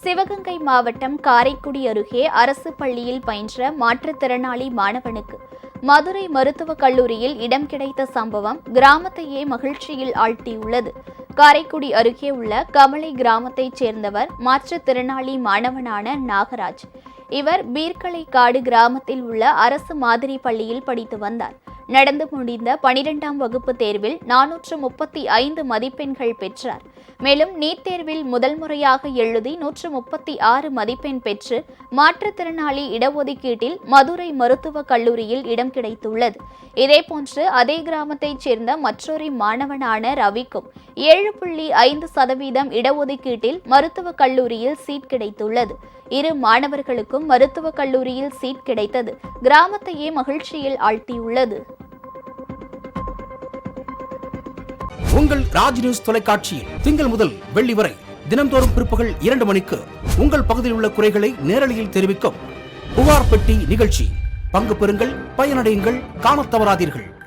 சிவகங்கை மாவட்டம் காரைக்குடி அருகே அரசு பள்ளியில் பயின்ற மாற்றுத்திறனாளி மாணவனுக்கு மதுரை மருத்துவக் கல்லூரியில் இடம் கிடைத்த சம்பவம் கிராமத்தையே மகிழ்ச்சியில் ஆழ்த்தியுள்ளது. காரைக்குடி அருகே உள்ள கமலை கிராமத்தைச் சேர்ந்தவர் மாற்றுத்திறனாளி மாணவனான நாகராஜ். இவர் பீர்க்கலை காடு கிராமத்தில் உள்ள அரசு மாதிரி பள்ளியில் படித்து வந்தார். நடந்து முடிந்த பனிரெண்டாம் வகுப்பு தேர்வில் நானூற்று முப்பத்தி ஐந்து மதிப்பெண்கள் பெற்றார். மேலும் நீட் தேர்வில் முதல் முறையாக எழுதி நூற்று முப்பத்தி ஆறு மதிப்பெண் பெற்று மாற்றுத்திறனாளி இடஒதுக்கீட்டில் மதுரை மருத்துவக் கல்லூரியில் இடம் கிடைத்துள்ளது. இதேபோன்று அதே கிராமத்தைச் சேர்ந்த மற்றொரு மாணவனான ரவிக்கும் ஏழு புள்ளி ஐந்து சதவீதம் இடஒதுக்கீட்டில் மருத்துவக் கல்லூரியில் சீட் கிடைத்துள்ளது. இரு மாணவர்களுக்கும் மருத்துவக் கல்லூரியில் சீட் கிடைத்தது. கிராமத்தையே மகிழ்ச்சியில் ஆழ்த்தியுள்ளது. உங்கள் ராஜ் நியூஸ் தொலைக்காட்சியில் திங்கள் முதல் வெள்ளி வரை தினம்தோறும் பிற்பகல் இரண்டு மணிக்கு உங்கள் பகுதியில் உள்ள குறைகளை நேரலையில் தெரிவிக்கும் புகார் பெட்டி நிகழ்ச்சி. பங்கு பெறுங்கள் பயனடையுங்கள் காணத் தவறாதீர்கள்.